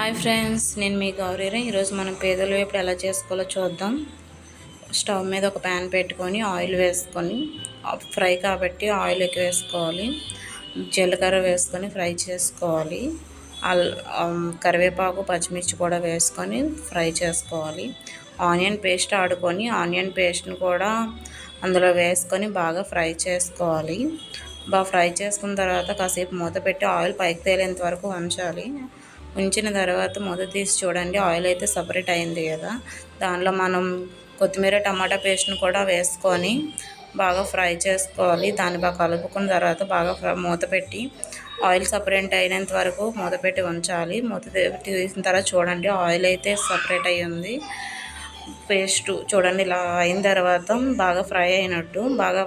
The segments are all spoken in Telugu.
హాయ్ ఫ్రెండ్స్ నేను మీ గౌరీరా ఈరోజు మనం పేదలు వేపుడు ఎలా చేసుకోవాలో చూద్దాం. స్టవ్ మీద ఒక ప్యాన్ పెట్టుకొని ఆయిల్ వేసుకొని ఫ్రై కాబట్టి ఆయిల్ ఎక్కువ వేసుకోవాలి. జీలకర్ర వేసుకొని ఫ్రై చేసుకోవాలి. కరివేపాకు పచ్చిమిర్చి కూడా వేసుకొని ఫ్రై చేసుకోవాలి. ఆనియన్ పేస్ట్ ఆడుకొని ఆనియన్ పేస్ట్ని కూడా అందులో వేసుకొని బాగా ఫ్రై చేసుకోవాలి. బాగా ఫ్రై చేసుకున్న తర్వాత కాసేపు మూత పెట్టి ఆయిల్ పైకి తేలేంత వరకు ఉంచాలి ఉంచిన తర్వాత మూత తీసి చూడండి. ఆయిల్ అయితే సపరేట్ అయింది కదా. దానిలో మనం కొత్తిమీర టమాటా పేస్ట్ని కూడా వేసుకొని బాగా ఫ్రై చేసుకోవాలి. దాన్ని బాగా కలుపుకున్న తర్వాత బాగా మూత పెట్టి ఆయిల్ సపరేట్ అయినంత వరకు మూత పెట్టి ఉంచాలి. మూత తీసిన తర్వాత చూడండి. ఆయిల్ అయితే సపరేట్ అయ్యింది. పేస్ట్ చూడండి ఇలా అయిన తర్వాత బాగా ఫ్రై అయినట్టు బాగా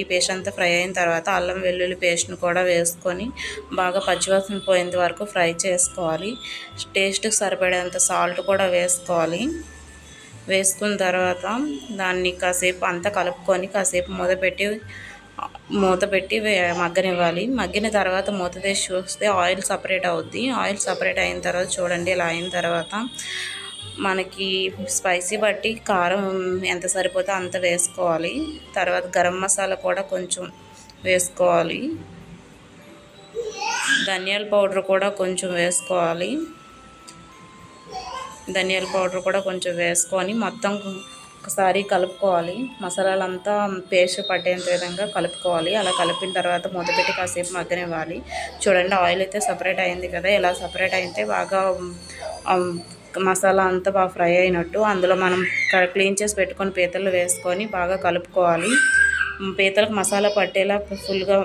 ఈ పేస్ట్ అంతా ఫ్రై అయిన తర్వాత అల్లం వెల్లుల్లి పేస్ట్ని కూడా వేసుకొని బాగా పచ్చివాసన పోయేంత వరకు ఫ్రై చేసుకోవాలి. టేస్ట్కి సరిపడేంత సాల్ట్ కూడా వేసుకోవాలి. వేసుకున్న తర్వాత దాన్ని కాసేపు అంతా కలుపుకొని కాసేపు మూత పెట్టి మూత పెట్టి మగ్గనివ్వాలి. మగ్గిన తర్వాత మూత తీసి చూస్తే ఆయిల్ సపరేట్ అవుద్ది. ఆయిల్ సపరేట్ అయిన తర్వాత చూడండి ఇలా అయిన తర్వాత మనకి స్పైసీ బట్టి కారం ఎంత సరిపోతే అంత వేసుకోవాలి. తర్వాత గరం మసాలా కూడా కొంచెం వేసుకోవాలి. ధనియాల పౌడర్ కూడా కొంచెం వేసుకోవాలి. ధనియాల పౌడర్ కూడా కొంచెం వేసుకొని మొత్తం ఒకసారి కలుపుకోవాలి. మసాలాలంతా పేస్ట్ పట్టేంత విధంగా కలుపుకోవాలి. అలా కలిపిన తర్వాత మూత పెట్టి కాసేపు మగ్గనివ్వాలి. చూడండి ఆయిల్ అయితే సపరేట్ అయింది కదా. ఇలా సపరేట్ అయితే బాగా మసాలా అంతా బాగా ఫ్రై అయినట్టు అందులో మనం క్లీన్ చేసి పెట్టుకొని పీతలు వేసుకొని బాగా కలుపుకోవాలి. పీతలకు మసాలా పట్టేలా ఫుల్గా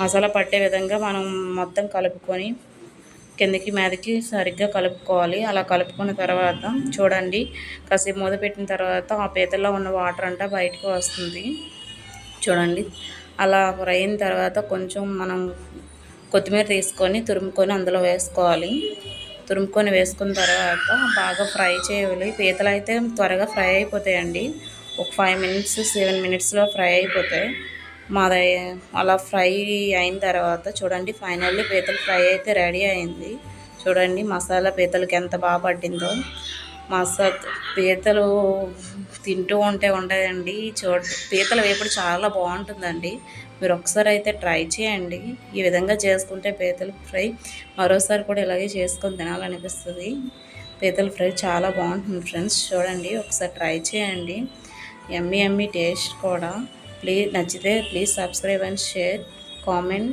మసాలా పట్టే విధంగా మనం మొత్తం కలుపుకొని కిందకి మీదకి సరిగ్గా కలుపుకోవాలి. అలా కలుపుకున్న తర్వాత చూడండి కాసేపు మూత పెట్టిన తర్వాత ఆ పీతల్లో ఉన్న వాటర్ అంతా బయటకు వస్తుంది. చూడండి అలా ఫ్రై అయిన తర్వాత కొంచెం మనం కొత్తిమీర తీసుకొని తురుముకొని అందులో వేసుకోవాలి. తురుముకొని వేసుకున్న తర్వాత బాగా ఫ్రై చేయాలి. పీతలు అయితే త్వరగా ఫ్రై అయిపోతాయండి. ఒక ఫైవ్ మినిట్స్ సెవెన్ మినిట్స్లో ఫ్రై అయిపోతాయి. మాది అలా ఫ్రై అయిన తర్వాత చూడండి ఫైనల్లీ పీతలు ఫ్రై అయితే రెడీ అయింది. చూడండి మసాలా పీతలకి ఎంత బాగా పట్టిందో. మసా పీతలు తింటూ ఉంటే ఉండదండి. చూడ పీతల వేపుడు చాలా బాగుంటుందండి. మీరు ఒకసారి అయితే ట్రై చేయండి. ఈ విధంగా చేసుకుంటే పీతల ఫ్రై మరోసారి కూడా ఇలాగే చేసుకొని తినాలనిపిస్తుంది. పీతల ఫ్రై చాలా బాగుంటుంది ఫ్రెండ్స్. చూడండి ఒకసారి ట్రై చేయండి. ఎమ్మి ఎమ్మి టేస్ట్ కూడా. ప్లీజ్ నచ్చితే please subscribe and share comment